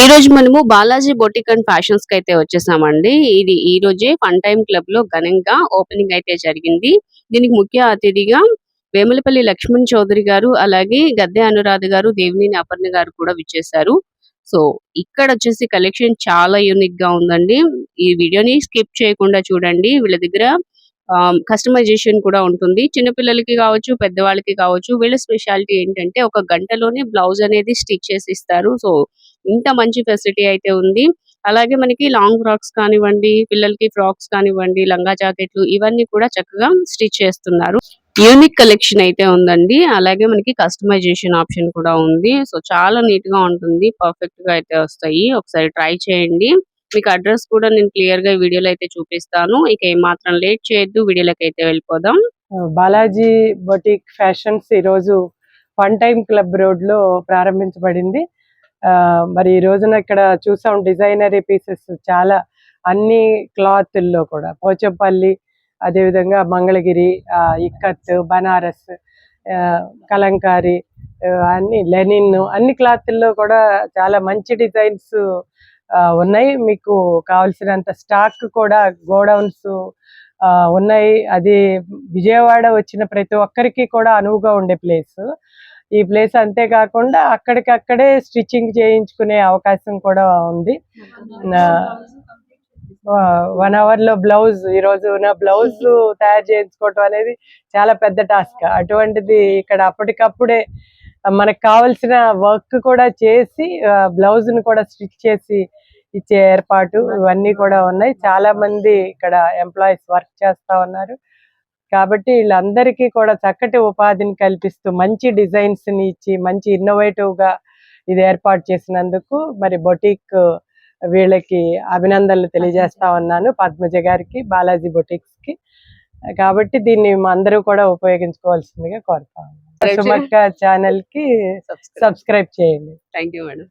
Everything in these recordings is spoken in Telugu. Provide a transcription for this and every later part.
ఈ రోజు మనము బాలాజీ బొటిక్ అండ్ ఫ్యాషన్స్కి అయితే వచ్చేసామండి. ఇది ఈ రోజే ఫన్ టైమ్ క్లబ్లో ఘనంగా ఓపెనింగ్ అయితే జరిగింది. దీనికి ముఖ్య అతిథిగా వేములపల్లి లక్ష్మణ్ చౌదరి గారు అలాగే గద్దె అనురాధ గారు దేవినేని అపర్ణ గారు కూడా విచ్చేశారు. సో ఇక్కడ వచ్చేసి కలెక్షన్ చాలా యూనిక్గా ఉందండి. ఈ వీడియోని స్కిప్ చేయకుండా చూడండి. వీళ్ళ దగ్గర కస్టమైజేషన్ కూడా ఉంటుంది. చిన్నపిల్లలకి కావచ్చు పెద్దవాళ్ళకి కావచ్చు. వీళ్ళ స్పెషాలిటీ ఏంటంటే ఒక గంటలోనే బ్లౌజ్ అనేది స్టిచ్ చేసి ఇస్తారు. సో ఇంత మంచి ఫెసిలిటీ అయితే ఉంది. అలాగే మనకి లాంగ్ ఫ్రాక్స్ కానివ్వండి పిల్లలకి ఫ్రాక్స్ కానివ్వండి లంగా జాకెట్లు ఇవన్నీ కూడా చక్కగా స్టిచ్ చేస్తున్నారు. యూనిక్ కలెక్షన్ అయితే ఉందండి. అలాగే మనకి కస్టమైజేషన్ ఆప్షన్ కూడా ఉంది. సో చాలా నీట్గా ఉంటుంది. పర్ఫెక్ట్గా అయితే వస్తాయి. ఒకసారి ట్రై చేయండి. మీకు అడ్రస్ కూడా నేను క్లియర్గా వీడియోలో అయితే చూపిస్తాను. ఇక ఏమాత్రం మాత్రం లేట్ చేయొద్దు. వీడియోలోకి అయితే వెళ్ళిపోదాం బాలాజీ బొటిక్ ఫ్యాషన్స్ ఈరోజు వన్ టైమ్ క్లబ్ రోడ్లో ప్రారంభించబడింది. మరి ఈ రోజున ఇక్కడ చూసాం డిజైనరీ పీసెస్ చాలా అన్ని క్లాత్ల్లో కూడా. పోచంపల్లి అదేవిధంగా మంగళగిరి ఇక్కత్ బనారస్ ఆ, కలంకారీ అన్ని లెనిన్ అన్ని క్లాత్ల్లో కూడా చాలా మంచి డిజైన్స్ ఉన్నాయి. మీకు కావాల్సినంత స్టాక్ కూడా గోడౌన్స్ ఆ, ఉన్నాయి. అది విజయవాడ వచ్చిన ప్రతి ఒక్కరికి కూడా అనువుగా ఉండే ప్లేస్. ఈ ప్లేస్ అంతేకాకుండా అక్కడికక్కడే స్టిచ్చింగ్ చేయించుకునే అవకాశం కూడా ఉంది. వన్ అవర్లో బ్లౌజ్ ఈ రోజు నా బ్లౌజ్ తయారు చేయించుకోవటం అనేది చాలా పెద్ద టాస్క్ అటువంటిది ఇక్కడ అప్పటికప్పుడే మనకు కావలసిన వర్క్ కూడా చేసి బ్లౌజ్ని కూడా స్టిచ్ చేసి ఇచ్చే ఏర్పాటు ఇవన్నీ కూడా ఉన్నాయి. చాలా మంది ఇక్కడ ఎంప్లాయీస్ వర్క్ చేస్తా ఉన్నారు. కాబట్టి వీళ్ళందరికీ కూడా చక్కటి ఉపాధిని కల్పిస్తూ మంచి డిజైన్స్ని ఇచ్చి మంచి ఇన్నోవేటివ్గా ఇది ఏర్పాటు చేసినందుకు మరి బొటిక్ వీళ్ళకి అభినందనలు తెలియజేస్తా ఉన్నాను. పద్మజ గారికి బాలాజీ బొటిక్స్కి కాబట్టి దీన్ని అందరూ కూడా ఉపయోగించుకోవాల్సిందిగా కోరుతా ఉన్నాను. సుమక్క ఛానల్కి సబ్స్క్రైబ్ చేయండి. థ్యాంక్ యూ మేడం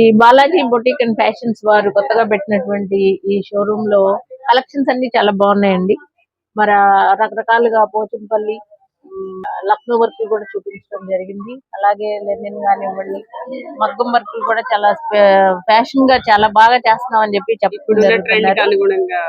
ఈ బాలాజీ బొటిక్ అండ్ ఫ్యాషన్స్ వారు కొత్తగా పెట్టినటువంటి ఈ షోరూమ్లో కలెక్షన్స్ అన్ని చాలా బాగున్నాయండి. మరి రకరకాలుగా పోచంపల్లి లక్నో వర్క్ కూడా చూపించడం జరిగింది. అలాగే లెనిన్ కానివ్వండి మగ్గం వర్క్ కూడా చాలా ఫ్యాషన్గా చాలా బాగా చేస్తున్నాం అని చెప్పి అనుగుణంగా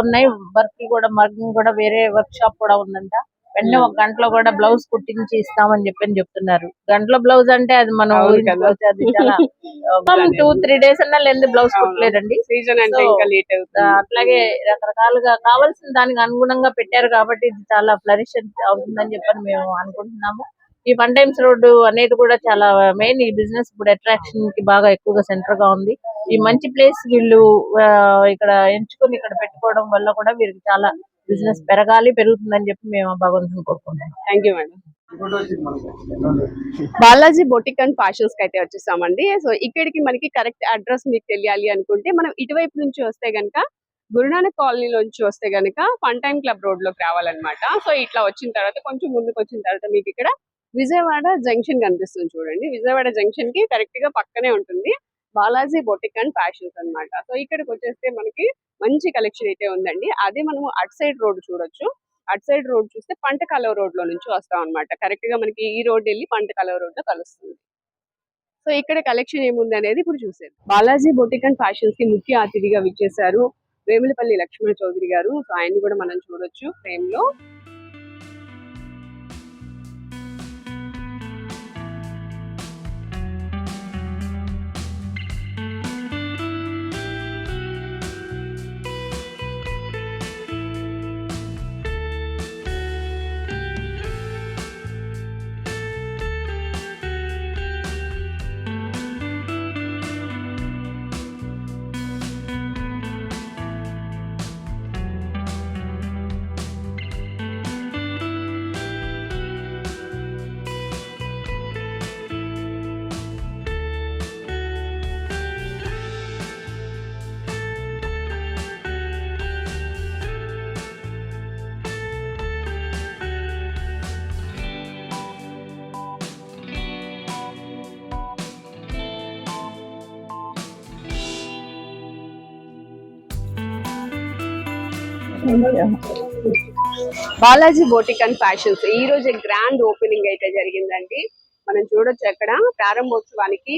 ఉన్నాయి. వర్క్ కూడా మగ్గం కూడా వేరే వర్క్ షాప్ కూడా ఉందంట. వెంటనే ఒక గంటలో కూడా బ్లౌజ్ కుట్టించి ఇస్తామని చెప్పని చెప్తున్నారు. గంటలో బ్లౌజ్ అంటే అది మనం టూ త్రీ డేస్ అన్నా లేదు బ్లౌజ్ కుట్టలేదండి. సీజన్ అంటే ఇంకా లేట్ అవుతుంది. అట్లాగే రకరకాలుగా కావాల్సిన దానికి అనుగుణంగా పెట్టారు కాబట్టి ఇది చాలా ఫ్లరిష్ అవుతుందని చెప్పని మేము అనుకుంటున్నాము. ఈ ఫన్ టైమ్స్ రోడ్డు అనేది కూడా చాలా మెయిన్ ఈ బిజినెస్ ఇప్పుడు అట్రాక్షన్కి బాగా ఎక్కువగా సెంటర్గా ఉంది. ఈ మంచి ప్లేస్ వీళ్ళు ఇక్కడ ఎంచుకొని ఇక్కడ పెట్టుకోవడం వల్ల కూడా వీరికి చాలా బిజినెస్ పెరగాలి పెరుగుతుందని చెప్పి మేము భగవంతుని కోరుకుంటున్నాం. Thank you madam Balaji boutique and ఫ్యాషన్స్కి అయితే వచ్చేసామండి. సో ఇక్కడికి మనకి కరెక్ట్ అడ్రస్ మీకు తెలియాలి అనుకుంటే మనం ఇటువైపు నుంచి వస్తే గనక గురునానక్ కాలనీలోంచి వస్తే గనక ఫన్ టైమ్ క్లబ్ రోడ్లోకి రావాలన్నమాట. సో ఇట్లా వచ్చిన తర్వాత కొంచెం ముందుకు వచ్చిన తర్వాత మీకు ఇక్కడ విజయవాడ జంక్షన్ కనిపిస్తుంది చూడండి. విజయవాడ జంక్షన్కి కరెక్ట్గా పక్కనే ఉంటుంది. బాలాజీ బొటిక్ అండ్ ఫ్యాషన్స్ అన్నమాట. సో ఇక్కడికి వచ్చేస్తే మనకి మంచి కలెక్షన్ అయితే ఉందండి. అదే మనము అట్ సైడ్ రోడ్ చూడొచ్చు. అట్ సైడ్ రోడ్ చూస్తే పంట కలవ రోడ్లో నుంచి వస్తాం అనమాట కరెక్ట్గా మనకి ఈ రోడ్ వెళ్ళి పంట కలవ రోడ్లో కలుస్తుంది. సో ఇక్కడ కలెక్షన్ ఏముంది అనేది ఇప్పుడు చూసేది బాలాజీ బొటిక్ అండ్ ఫ్యాషన్స్కి ముఖ్య అతిథిగా విచ్చేశారు వేములపల్లి లక్ష్మణ చౌదరి గారు. సో ఆయన్ని కూడా మనం చూడొచ్చు ఫ్రేమ్లో బాలాజీ బోటిక్ అండ్ ఫ్యాషన్స్. ఈ రోజు గ్రాండ్ ఓపెనింగ్ అయితే జరిగిందండి. మనం చూడొచ్చు అక్కడ ప్రారంభోత్సవానికి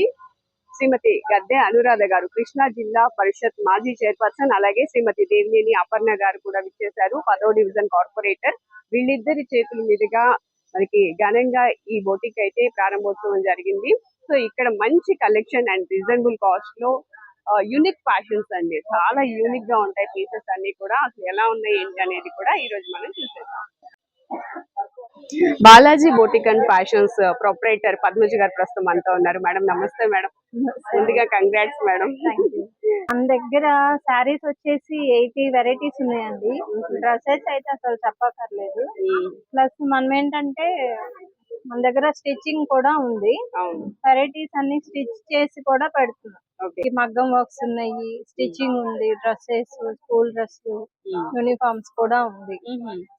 శ్రీమతి గద్దె అనురాధ గారు కృష్ణా జిల్లా పరిషత్ మాజీ చైర్పర్సన్ అలాగే శ్రీమతి దేవినేని అపర్ణ గారు కూడా విచ్చేశారు. పదో డివిజన్ కార్పొరేటర్. వీళ్ళిద్దరి చేతుల మీదుగా మనకి ఘనంగా ఈ బోటిక్ అయితే ప్రారంభోత్సవం జరిగింది. సో ఇక్కడ మంచి కలెక్షన్ అండ్ రీజనబుల్ కాస్ట్లో యూనిక్ ఫ్యాషన్స్ అండి. చాలా యూనిక్గా ఉంటాయి పీసెస్ అన్ని కూడా. అసలు ఎలా ఉన్నాయి ఏంటి అనేది కూడా ఈ రోజు మనం చూసేద్దాం. Balaji boutique and fashions proprietor Padmaja garu ప్రస్తుతం అంతా ఉన్నారు. మేడం నమస్తే మేడం. ముందుగా కంగ్రాట్స్ మేడం. మన దగ్గర శారీస్ వచ్చేసి ఎయిటీ వెరైటీస్ ఉన్నాయండి. డ్రెస్సెస్ అయితే అసలు చెప్పక్కర్లేదు. ప్లస్ మనం ఏంటంటే మన దగ్గర స్టిచ్చింగ్ కూడా ఉంది. వెరైటీస్ అన్ని స్టిచ్ చేసి కూడా పెడుతున్నాం. మగ్గం వర్క్స్ ఉన్నాయి స్టిచ్చింగ్ ఉంది డ్రెస్సెస్ స్కూల్ డ్రెస్ యూనిఫామ్స్ కూడా ఉంది.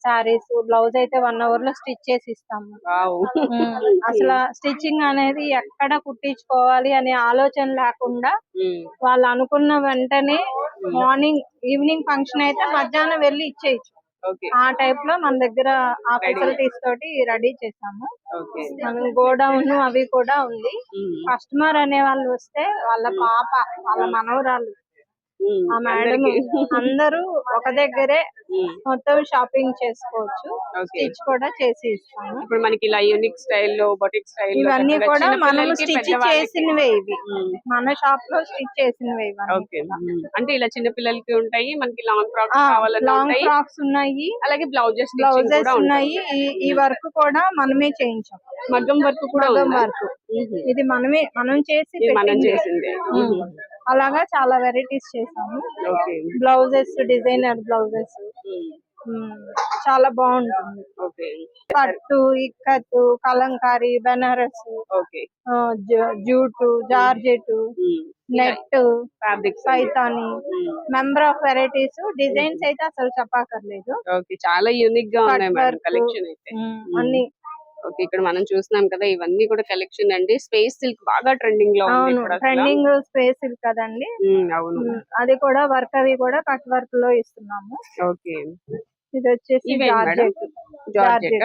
శారీస్ బ్లౌజ్ అయితే వన్ అవర్లో స్టిచ్ చేసి ఇస్తాము. అసలు స్టిచ్చింగ్ అనేది ఎక్కడ కుట్టించుకోవాలి అనే ఆలోచన లేకుండా వాళ్ళు అనుకున్న వెంటనే మార్నింగ్ ఈవినింగ్ ఫంక్షన్ అయితే మధ్యాహ్నం వెళ్ళి ఇచ్చేయచ్చు. ఆ టైప్లో మన దగ్గర ఆ ఫెసిలిటీస్ తోటి రెడీ చేసాము మనం గోడౌన్ అవి కూడా ఉంది. కస్టమర్ అనే వాళ్ళు వస్తే వాళ్ళ పాప వాళ్ళ మనవరాలు ఆ మేడం అందరూ ఒక దగ్గరే మొత్తం షాపింగ్ చేసుకోవచ్చు. స్టిచ్ కూడా చేసి ఇస్తాము. ఇప్పుడు మనకి ఇలా యూనిక్ స్టైల్లో బొటిక్ స్టైల్ ఇవన్నీ కూడా మనం స్టిచ్ చేసినవే ఇవి. మన షాప్లో స్టిచ్ చేసినవే ఓకే. అంటే ఇలా చిన్న పిల్లలకి ఉంటాయి మనకి లాంగ్ ఫ్రాక్స్ కావాలన్నా లాంగ్ ఫ్రాక్స్ ఉన్నాయి. అలాగే బ్లౌజెస్ బ్లౌజెస్ ఉన్నాయి. ఈ- వర్క్ కూడా మనమే చేయించాం. మగ్గం వర్క్ కూడా మగ్గం? వర్క్. ఇది మనమే మనం చేసి మనం. చేసిందే. అలాగా చాలా వెరైటీస్ చేసాము. Blouses designer blouses. చాలా బాగుంటుంది. పట్టు ikat Kalamkari Banaras jute georgette net fabrics. Paithani number of varieties designs అయితే అసలు చెప్పక్కర్లేదు. చాలా యూనిక్గా ఉన్నాయి. కలెక్షన్ అయితే. అన్ని ఓకే ఇక్కడ మనం చూస్తున్నాం కదా ఇవన్నీ కూడా కలెక్షన్ అండి. స్పేస్ సిల్క్ బాగా ట్రెండింగ్లో ఉంది అవును. ట్రెండింగ్ స్పేస్ కదండి. ఉమ్, అవును. అది కూడా వర్క్ అవి కూడా కట్ వర్క్లో ఇస్తున్నాము. ఓకే. ఇది వచ్చేసి? జార్జెట్.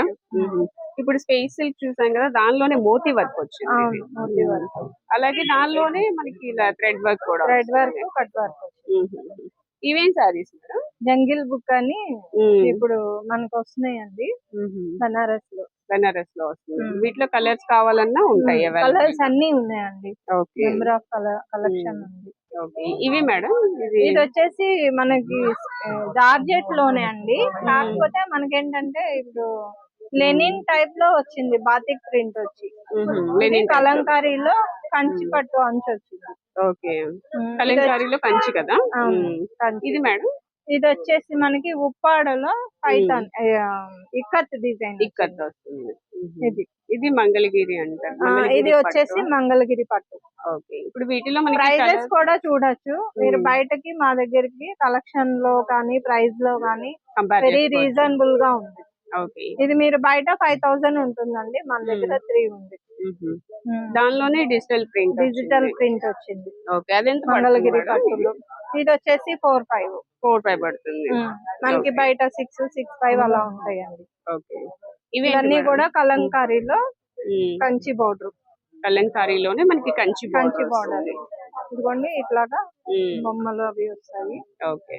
ఇప్పుడు స్పేస్ సిల్క్ చూసాం కదా దానిలోనే మోతీ వర్క్ వచ్చింది. మోతీ వర్క్ అలాగే దానిలోనే మనకి ఇలా థ్రెడ్ వర్క్ కూడా థ్రెడ్ వర్క్ కట్ వర్క్. ఇవేం సారీస్ మేడం? జంగిల్ బుక్ అని. ఇప్పుడు మనకు వస్తున్నాయండి. బనారస్లో బెనారస్లో వస్తుంది. వీటిలో కలర్స్ కావాలన్నా ఉంటాయి కలర్స్ అన్ని ఉన్నాయండి. నెంబర్ ఆఫ్ కలెక్షన్ ఉంది. ఇవి మేడం? ఇది వచ్చేసి మనకి జార్జెట్లోనే అండి. కాకపోతే మనకేంటంటే ఇప్పుడు లెనిన్ టైప్లో వచ్చింది. బాతిక్ ప్రింట్ వచ్చి. కలంకారీలో కంచి పట్టు అంచు వచ్చింది. ఓకే. కలంకారీలో కంచి కదా. ఇది మేడం? ఇది వచ్చేసి మనకి ఉప్పాడలో పైతాన్ ఇక్కత్ డిజైన్ ఇక్కత్ వస్తుంది. ఇది. ఇది మంగళగిరి అంటారు. ఇది వచ్చేసి. మంగళగిరి పట్టు. ఓకే. ఇప్పుడు వీటిలో మనకి ప్రైజెస్ కూడా చూడొచ్చు. మీరు. బయటకి మా దగ్గరికి కలెక్షన్లో కానీ ప్రైస్లో కానీ వెరీ. రీజనబుల్గా ఉంది. ఓకే. ఇది మీరు బయట ఫైవ్ థౌసండ్ ఉంటుందండి. మన దగ్గర త్రీ ఉంది. దానిలోనే డిజిటల్ ప్రింట్ డిజిటల్ ప్రింట్ వచ్చింది. ఓకే అదెంత మంగళగిరి పట్టులో. ఇది వచ్చేసి ఫోర్ ఫైవ్. ఫోర్ ఫైవ్ పడుతుంది. మనకి. బయట సిక్స్ సిక్స్ ఫైవ్ అలా ఉంటాయండి. ఓకే. ఇవి ఇవన్నీ కూడా కలంకారీలో. కంచి బోర్డర్. కలంకారీలోనే మనకి కంచి కంచి బోర్డర్. ఇదిగోండి ఇట్లాగా. బొమ్మలు అవి వస్తాయి. ఓకే.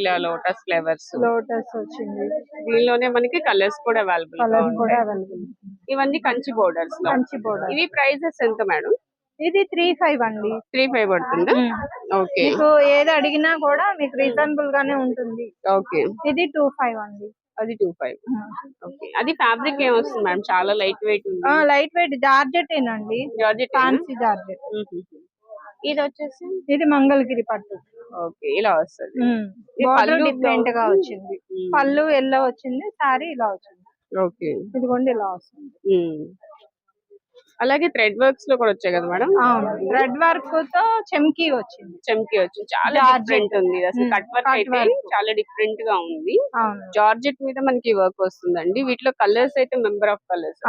ఇలా లోటస్ ఫ్లేవర్స్. లోటస్ వచ్చింది. దీనిలోనే మనకి కలర్స్ కూడా అవైలబుల్ కలర్స్ కూడా అవైలబుల్ ఇవన్నీ కంచి బోర్డర్స్ కంచి బోర్డర్ ఇవి ప్రైజెస్ ఎంత మేడం ఇది త్రీ ఫైవ్ అండి. త్రీ ఫైవ్ పడుతుందా? ఓకే. మీకు ఏది అడిగినా కూడా మీకు రీజనబుల్ గానే ఉంటుంది. ఓకే. ఇది టూ ఫైవ్ అండి. అది టూ ఫైవ్ ఓకే. అది ఫ్యాబ్రిక్ ఏం వస్తుంది మేడం చాలా లైట్ వెయిట్ ఉంది. లైట్ వెయిట్ జార్జెట్ ఏనండి జార్జెట్ ఫ్యాన్సీ జార్జెట్. ఇది వచ్చేసి ఇది మంగళగిరి పట్టు. ఓకే. ఇలా వస్తుంది. డిఫరెంట్గా. వచ్చింది. పళ్ళు ఎల్లో వచ్చింది సారీ ఇలా వచ్చింది. ఓకే. ఇదిగోండి ఇలా వస్తుంది. అలాగే థ్రెడ్ వర్క్స్లో కూడా వచ్చాయి కదా మేడం? అవును. రెడ్ వర్క్తో చెమ్కీ వచ్చింది. చమ్కి వచ్చి చాలా. డిఫరెంట్ ఉంది. అసలు. కట్ వర్క్ అయితే. చాలా డిఫరెంట్గా ఉంది. జార్జెట్ మీద మనకి వర్క్ వస్తుందండి. వీటిలో కలర్స్ అయితే number of colours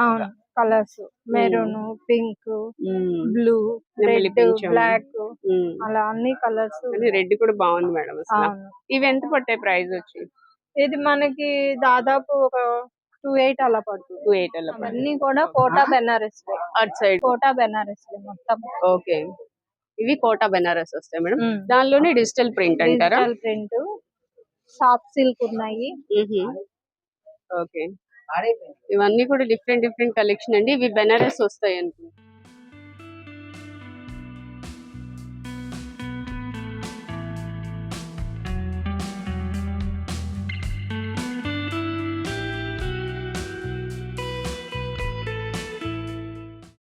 colours. Maroon pink blue red. Black. అలా అన్ని కలర్స్ రెడ్ కూడా బాగుంది మేడం ఇవి ఎంత పట్టాయి ప్రైస్ వచ్చి? ఇది మనకి దాదాపు ఒక టూ ఎయిట్ అలా పడుతుంది. టూ ఎయిట్ అలా అవన్నీ కూడా కోటా బెనారస్ అట్ సైడ్. కోటా బెనారస్ మొత్తం. ఓకే. ఇవి కోటా బెనారస్ వస్తాయి మేడం. దానిలోనే డిజిటల్ ప్రింట్ అంటారా? Digital print. సాఫ్ట్ సిల్క్ ఉన్నాయి. ఓకే. ఇవన్నీ కూడా డిఫరెంట్ డిఫరెంట్ కలెక్షన్ అండి. ఇవి బెనారస్ వస్తాయి అనుకుంటా.